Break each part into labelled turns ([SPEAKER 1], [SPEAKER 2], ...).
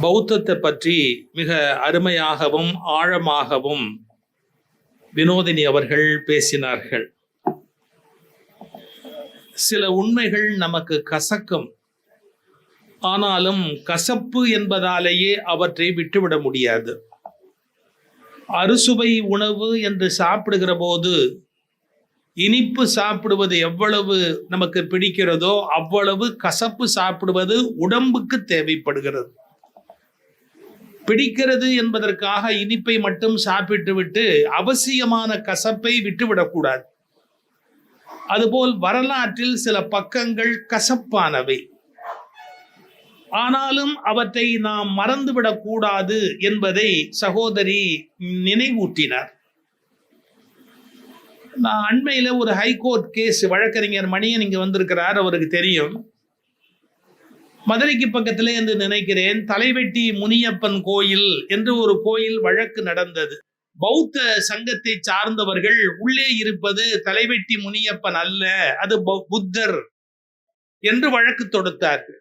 [SPEAKER 1] பௌத்தத்தை பற்றி மிக அருமையாகவும் ஆழமாகவும் வினோதினி அவர்கள் பேசினார்கள். சில உண்மைகள் நமக்கு கசக்கும். ஆனாலும் கசப்பு என்பதாலேயே அவற்றை விட்டுவிட முடியாது. அறுசுவை உணவு என்று சாப்பிடுகிற போது இனிப்பு சாப்பிடுவது எவ்வளவு நமக்கு பிடிக்கிறதோ அவ்வளவு கசப்பு சாப்பிடுவது உடம்புக்கு தேவைப்படுகிறது. பிடிக்கிறது என்பதற்காக இனிப்பை மட்டும் சாப்பிட்டு விட்டு அவசியமான கசப்பை விட்டுவிடக்கூடாது. அதுபோல் வரலாற்றில் சில பக்கங்கள் கசப்பானவை. ஆனாலும் அவற்றை நாம் மறந்துவிடக்கூடாது என்பதை சகோதரி நினைவூட்டினார். நான் அண்மையில் ஒரு ஹைகோர்ட் கேஸ் வழக்கறிஞர் மணியன் இங்கே வந்திருக்கிறார் அவருக்கு தெரியும். மதுரைக்கு பக்கத்திலே என்று நினைக்கிறேன் தலைவெட்டி முனியப்பன் கோயில் என்று ஒரு கோயில் வழக்கு நடந்தது. பௌத்த சங்கத்தை சார்ந்தவர்கள் உள்ளே இருப்பது தலைவெட்டி முனியப்பன் அல்ல அது புத்தர் என்று வழக்கு தொடுத்தார்கள்.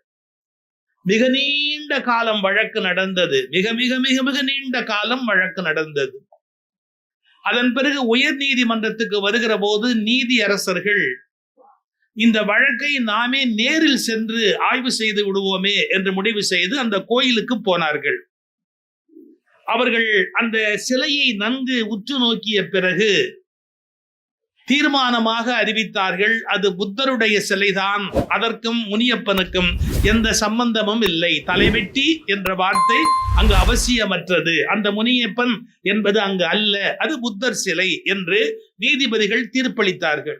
[SPEAKER 1] மிக நீண்ட காலம் வழக்கு நடந்தது. மிக மிக மிக மிக நீண்ட காலம் வழக்கு நடந்தது. அதன் பிறகு உயர் நீதிமன்றத்துக்கு வருகிற போது நீதி அரசர்கள் இந்த வழக்கை நாமே நேரில் சென்று ஆய்வு செய்து விடுவோமே என்று முடிவு செய்து அந்த கோயிலுக்கு போனார்கள். அவர்கள் அந்த சிலையை நன்கு உற்று நோக்கிய பிறகு தீர்மானமாக அறிவித்தார்கள் அது புத்தருடைய சிலைதான் அதற்கும் முனியப்பனுக்கும் எந்த சம்பந்தமும் இல்லை. தலைவெட்டி என்ற வார்த்தை அங்கு அவசியமற்றது. அந்த முனியப்பன் என்பது அங்கு அல்ல அது புத்தர் சிலை என்று நீதிபதிகள் தீர்ப்பளித்தார்கள்.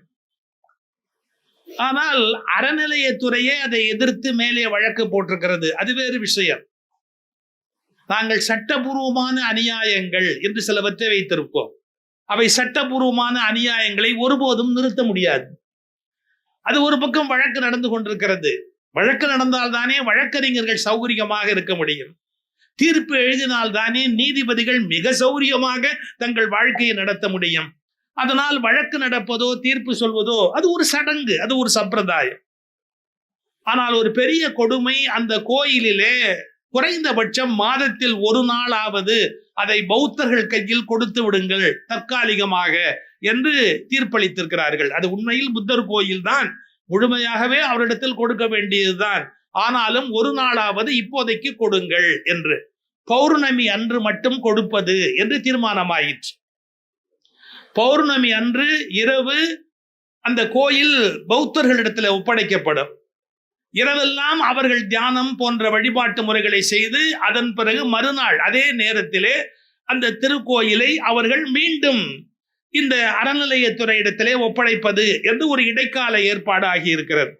[SPEAKER 1] ஆனால் அறநிலையத்துறையே அதை எதிர்த்து மேலே வழக்கு போட்டிருக்கிறது. அது வேறு விஷயம். நாங்கள் சட்டபூர்வமான அநியாயங்கள் என்று சிலவற்றை வைத்திருப்போம். அவை சட்டபூர்வமான அநியாயங்களை ஒருபோதும் நிறுத்த முடியாது. அது ஒரு பக்கம் வழக்கு நடந்து கொண்டிருக்கிறது. வழக்கு நடந்தால்தானே வழக்கறிஞர்கள் சௌகரியமாக இருக்க முடியும். தீர்ப்பு எழுதினால் தானே நீதிபதிகள் மிக சௌரியமாக தங்கள் வாழ்க்கையை நடத்த முடியும். அதனால் வழக்கு நடப்பதோ தீர்ப்பு சொல்வதோ அது ஒரு சடங்கு அது ஒரு சம்பிரதாயம். ஆனால் ஒரு பெரிய கொடுமை அந்த கோயிலிலே குறைந்தபட்சம் மாதத்தில் ஒரு நாளாவது அதை பௌத்தர்கள் கையில் கொடுத்து விடுங்கள் தற்காலிகமாக என்று தீர்ப்பளித்திருக்கிறார்கள். அது உண்மையில் புத்தர் கோயில் தான் முழுமையாகவே அவரிடத்தில் கொடுக்க வேண்டியதுதான். ஆனாலும் ஒரு நாளாவது இப்போதைக்கு கொடுங்கள் என்று. பௌர்ணமி அன்று மட்டும் கொடுப்பது என்று தீர்மானமாயிற்று. பௌர்ணமி அன்று இரவு அந்த கோயில் பௌத்தர்களிடத்தில் ஒப்படைக்கப்படும். இரவெல்லாம் அவர்கள் தியானம் போன்ற வழிபாட்டு முறைகளை செய்து அதன் பிறகு மறுநாள் அதே நேரத்திலே அந்த திருக்கோயிலை அவர்கள் மீண்டும் இந்த அறநிலையத்துறை இடத்திலே ஒப்படைப்பது என்று ஒரு இடைக்கால ஏற்பாடு ஆகியிருக்கிறது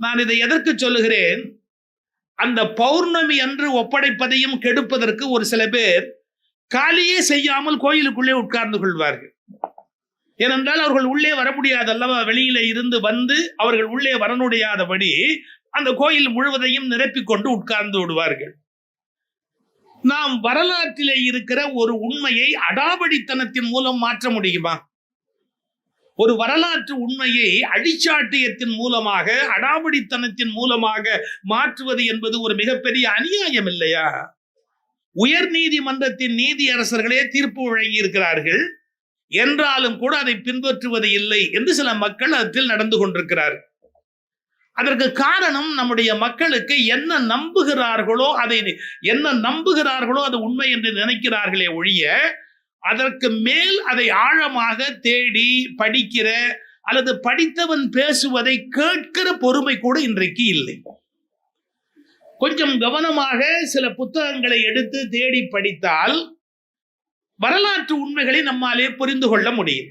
[SPEAKER 1] நான் இதை எதற்கு சொல்லுகிறேன்? அந்த பௌர்ணமி அன்று ஒப்படைப்பதையும் கெடுப்பதற்கு ஒரு சில பேர் காலியே செய்யாமல் கோயிலுக்குள்ளே உட்கார்ந்து கொள்வார்கள். ஏனென்றால் அவர்கள் உள்ளே வர முடியாது அல்லவா வெளியில இருந்து வந்து அவர்கள் உள்ளே வர முடியாதபடி அந்த கோயில் முழுவதையும் நிரப்பிக் கொண்டு உட்கார்ந்து விடுவார்கள். நாம் வரலாற்றிலே இருக்கிற ஒரு உண்மையை அடாவடித்தனத்தின் மூலம் மாற்ற முடியுமா? ஒரு வரலாற்று உண்மையை அடிச்சாட்டியத்தின் மூலமாக அடாவடித்தனத்தின் மூலமாக மாற்றுவது என்பது ஒரு மிகப்பெரிய அநியாயம் இல்லையா? உயர் நீதிமன்றத்தின் நீதியரசர்களே தீர்ப்பு வழங்கி இருக்கிறார்கள். என்றாலும் கூட அதை பின்பற்றுவது இல்லை என்று சில மக்கள் அதில் நடந்து கொண்டிருக்கிறார். அதற்கு காரணம் நம்முடைய மக்களுக்கு என்ன நம்புகிறார்களோ அதை என்ன நம்புகிறார்களோ அது உண்மை என்று நினைக்கிறார்களே ஒழிய அதற்கு மேல் அதை ஆழமாக தேடி படிக்கிற அல்லது படித்தவன் பேசுவதை கேட்கிற பொறுமை கூட இன்றைக்கு இல்லை. கொஞ்சம் கவனமாக சில புத்தகங்களை எடுத்து தேடி படித்தால் வரலாற்று உண்மைகளை நம்மாலே புரிந்து கொள்ள முடியும்.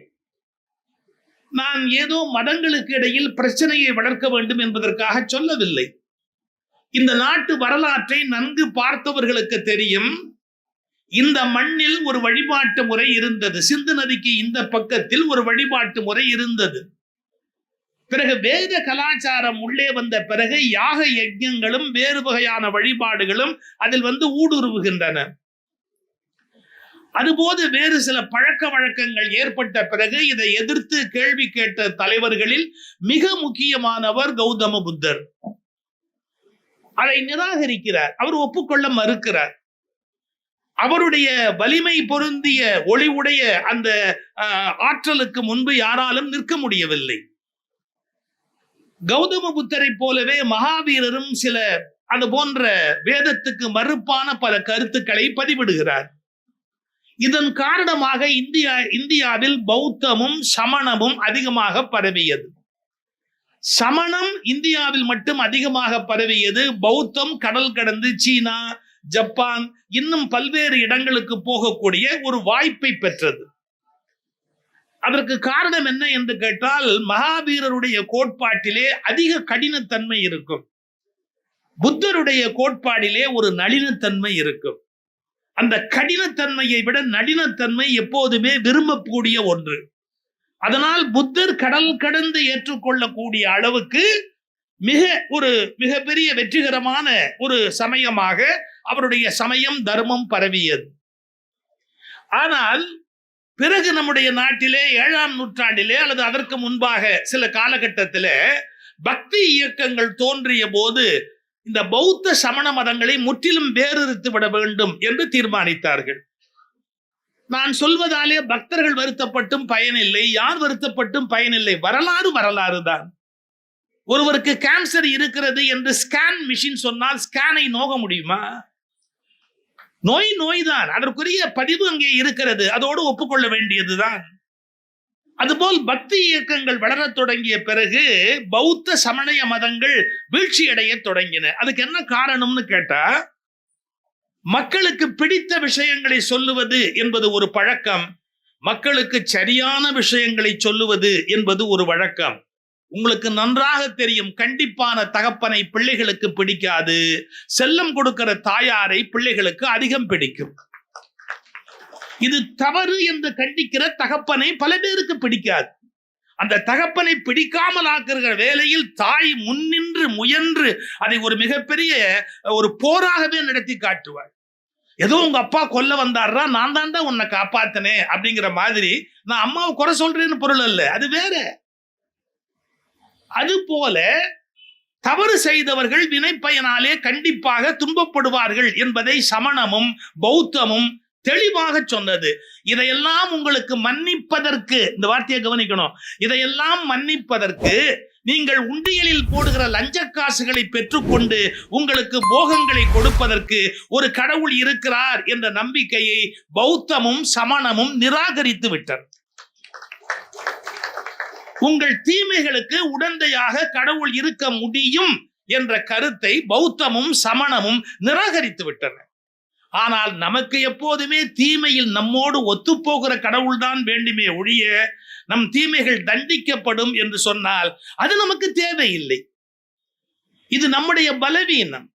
[SPEAKER 1] நான் ஏதோ மதங்களுக்கு இடையில் பிரச்சனையை வளர்க்க வேண்டும் என்பதற்காக சொல்லவில்லை. இந்த நாட்டு வரலாற்றை நன்கு பார்த்தவர்களுக்கு தெரியும். இந்த மண்ணில் ஒரு வழிபாட்டு முறை இருந்தது. சிந்து நதிக்கு இந்த பக்கத்தில் ஒரு வழிபாட்டு முறை இருந்தது. பிறகு வேத கலாச்சாரம் உள்ளே வந்த பிறகு யாக யஜ்யங்களும் வேறு வகையான வழிபாடுகளும் அதில் வந்து ஊடுருவுகின்றன. அதுபோது வேறு சில பழக்க வழக்கங்கள் ஏற்பட்ட பிறகு இதை எதிர்த்து கேள்வி கேட்ட தலைவர்களில் மிக முக்கியமானவர் கௌதம புத்தர். அதை நிராகரிக்கிறார். அவர் ஒப்புக்கொள்ள மறுக்கிறார். அவருடைய வலிமை பொருந்திய ஒளிவுடைய அந்த ஆஹ், ஆற்றலுக்கு முன்பு யாராலும் நிற்க முடியவில்லை. கௌதம புத்தரை போலவே மகாவீரரும் சில அது போன்ற வேதத்துக்கு மறுப்பான பல கருத்துக்களை பதிவிடுகிறார். இதன் காரணமாக இந்தியா இந்தியாவில் பௌத்தமும் சமணமும் அதிகமாக பரவியது. சமணம் இந்தியாவில் மட்டும் அதிகமாக பரவியது. பௌத்தம் கடல் கடந்து சீனா ஜப்பான் இன்னும் பல்வேறு இடங்களுக்கு போகக்கூடிய ஒரு வாய்ப்பை பெற்றது. அதற்கு காரணம் என்ன என்று கேட்டால் மகாவீரருடைய கோட்பாட்டிலே அதிக கடினத்தன்மை இருக்கும். புத்தருடைய கோட்பாடிலே ஒரு நளினத்தன்மை இருக்கும். அந்த கடினத்தன்மையை விட நளினத்தன்மை எப்போதுமே விரும்பக்கூடிய ஒன்று. அதனால் புத்தர் கடல் கடந்து ஏற்றுக்கொள்ளக்கூடிய அளவுக்கு மிக ஒரு மிகப்பெரிய வெற்றிகரமான ஒரு சமயமாக அவருடைய சமயம் தர்மம் பரவியது. ஆனால் பிறகு நம்முடைய நாட்டிலே ஏழாம் நூற்றாண்டிலே அல்லது அதற்கு முன்பாக சில காலகட்டத்திலே பக்தி இயக்கங்கள் தோன்றிய போது இந்த பௌத்த சமண மதங்களை முற்றிலும் வேறுறுத்து விட வேண்டும் என்று தீர்மானித்தார்கள். நான் சொல்வதாலே பக்தர்கள் வருத்தப்பட்டும் பயனில்லை யார் வருத்தப்பட்டும் பயனில்லை வரலாறு வரலாறு தான். ஒருவருக்கு கேன்சர் இருக்கிறது என்று ஸ்கேன் மிஷின் சொன்னால் ஸ்கேனை நோக முடியுமா? நோய் நோய்தான். அதற்குரிய பதிவு அங்கே இருக்கிறது. அதோடு ஒப்புக்கொள்ள வேண்டியதுதான். அதுபோல் பக்தி இயக்கங்கள் வளரத் தொடங்கிய பிறகு பௌத்த சமணய மதங்கள் வீழ்ச்சியடைய தொடங்கின. அதுக்கு என்ன காரணம்னு கேட்டா மக்களுக்கு பிடித்த விஷயங்களை சொல்லுவது என்பது ஒரு பழக்கம். மக்களுக்கு சரியான விஷயங்களை சொல்லுவது என்பது ஒரு வழக்கம். உங்களுக்கு நன்றாக தெரியும். கண்டிப்பான தகப்பனை பிள்ளைகளுக்கு பிடிக்காது. செல்லம் கொடுக்கிற தாயாரை பிள்ளைகளுக்கு அதிகம் பிடிக்கும். இது தவறு என்று கண்டிக்கிற தகப்பனை பல பேருக்கு பிடிக்காது. அந்த தகப்பனை பிடிக்காமல் ஆக்குகிற வேலையில் தாய் முன்னின்று முயன்று அதை ஒரு மிகப்பெரிய ஒரு போராகவே நடத்தி காட்டுவாள். ஏதோ உங்க அப்பா கொல்ல வந்தாருன்னா நான் தாண்டா உன்னை காப்பாத்தினேன் அப்படிங்கிற மாதிரி நான் அம்மாவை குறை சொல்றேன்னு பொருள் அல்ல. அது வேற. அது போல தவறு செய்தவர்கள் வினைப்பயனாலே கண்டிப்பாக துன்பப்படுவார்கள் என்பதை சமணமும் பௌத்தமும் தெளிவாக சொன்னது. இதையெல்லாம் உங்களுக்கு மன்னிப்பதற்கு இந்த வார்த்தையை கவனிக்கணும். இதையெல்லாம் மன்னிப்பதற்கு நீங்கள் உண்டியலில் போடுகிற லஞ்ச காசுகளை பெற்றுக்கொண்டு உங்களுக்கு போகங்களை கொடுப்பதற்கு ஒரு கடவுள் இருக்கிறார் என்ற நம்பிக்கையை பௌத்தமும் சமணமும் நிராகரித்து விட்டனர். உங்கள் தீமைகளுக்கு உடந்தையாக கடவுள் இருக்க முடியும் என்ற கருத்தை பௌத்தமும் சமணமும் நிராகரித்து விட்டன. ஆனால் நமக்கு எப்போதுமே தீமையில் நம்மோடு ஒத்துப்போகிற கடவுள்தான் வேண்டுமே ஒழிய நம் தீமைகள் தண்டிக்கப்படும் என்று சொன்னால் அது நமக்கு தேவையில்லை. இது நம்முடைய பலவீனம்.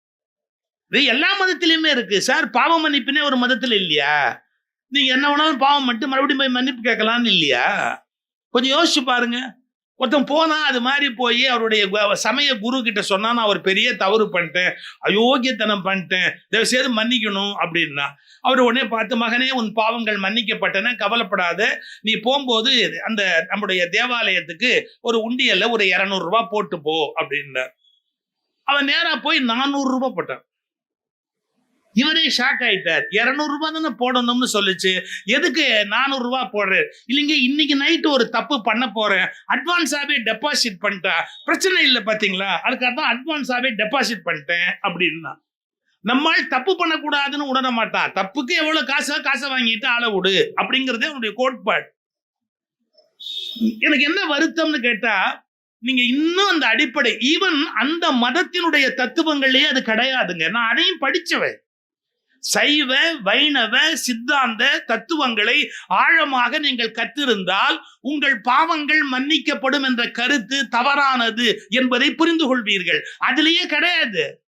[SPEAKER 1] இது எல்லா மதத்திலையுமே இருக்கு. சார் பாவ மன்னிப்புனே ஒரு மதத்தில் இல்லையா? நீங்க என்ன வேணாலும் பாவம் மட்டும் மறுபடியும் போய் மன்னிப்பு கேட்கலான்னு இல்லையா? கொஞ்சம் யோசிச்சு பாருங்க. ஒருத்தன் போனா அது மாதிரி போய் அவருடைய சமய குரு கிட்ட சொன்னா நான் ஒரு பெரிய தவறு பண்ணிட்டேன். அயோக்கியத்தனம் பண்ணிட்டேன். தயவு செய்து மன்னிக்கணும். அப்படின்னா அவர் உடனே பார்த்து மகனே உன் பாவங்கள் மன்னிக்கப்பட்டன. கவலைப்படாத. நீ போகும்போது அந்த நம்முடைய தேவாலயத்துக்கு ஒரு உண்டியல்ல ஒரு இரநூறுவா போட்டு போ. அப்படின்னார். அவன் நேரா போய் நானூறு ரூபாய் போட்டான். இவரே ஷாக் ஆயிட்டார். இரநூறுபா தானே போடணும்னு சொல்லுச்சு. எதுக்கு நானூறுரூவா போடுறேன் இல்லைங்க இன்னைக்கு நைட்டு ஒரு தப்பு பண்ண போறேன். அட்வான்ஸாவே டெபாசிட் பண்ணிட்டா. பிரச்சனை இல்லை பார்த்தீங்களா அதுக்காக தான் அட்வான்ஸாகவே டெபாசிட் பண்ணிட்டேன் அப்படின்னா. நம்மால் தப்பு பண்ணக்கூடாதுன்னு உணர மாட்டா. தப்புக்கு எவ்வளவு காசா காசை வாங்கிட்டு ஆள விடு அப்படிங்கறதே அவனுடைய கோட்பாடு. எனக்கு என்ன வருத்தம்னு கேட்டா நீங்க இன்னும் அந்த அடிப்படை ஈவன் அந்த மதத்தினுடைய தத்துவங்கள்லயே அது கிடையாதுங்க. நான் அதையும் படிச்சவன். சைவ வைணவ சித்தாந்த தத்துவங்களை ஆழமாக நீங்கள் கற்றிருந்தால் உங்கள் பாவங்கள் மன்னிக்கப்படும் என்ற கருத்து தவறானது என்பதை புரிந்து கொள்வீர்கள் அதிலேயே கிடையாது.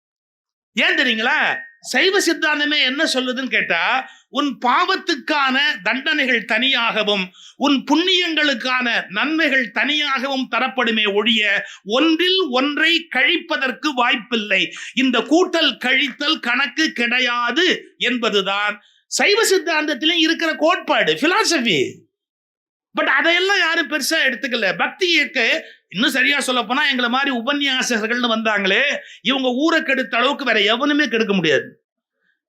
[SPEAKER 1] ஏன் தெரியுங்களா? சைவ சித்தாந்தமே என்ன சொல்லுதுன்னு கேட்டா உன் பாவத்துக்கான தண்டனைகள் தனியாகவும் உன் புண்ணியங்களுக்கான நன்மைகள் தனியாகவும் தரப்படுமே ஒழிய ஒன்றில் ஒன்றை கழிப்பதற்கு வாய்ப்பில்லை. இந்த கூட்டல் கழித்தல் கணக்கு கிடையாது என்பதுதான் சைவ சித்தாந்தத்திலும் இருக்கிற கோட்பாடு பிலாசபி பட் அதையெல்லாம் யாரும் பெருசா எடுத்துக்கல. பக்தி இயக்க இன்னும் சரியா சொல்ல போனா எங்களை மாதிரி உபன்யாசகர்கள்னு வந்தாங்களே இவங்க ஊரை கெடுத்த அளவுக்கு வேற எவனுமே கெடுக்க முடியாது.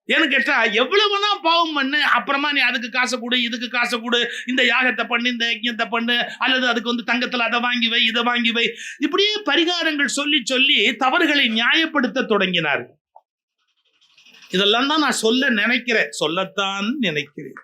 [SPEAKER 1] ஏன்னு கேட்டா எவ்வளவுனா பாவம் பண்ணு அப்புறமா நீ அதுக்கு காசை கொடு இதுக்கு காசை கொடு இந்த யாகத்தை பண்ணு இந்த யஜ்யத்தை பண்ணு அல்லது அதுக்கு வந்து தங்கத்துல அதை வாங்கி வை இதை வாங்கி வை. இப்படியே பரிகாரங்கள் சொல்லி சொல்லி தவறுகளை நியாயப்படுத்த தொடங்கினார் இதெல்லாம் தான் நான் சொல்ல நினைக்கிறேன். சொல்லத்தான் நினைக்கிறேன்.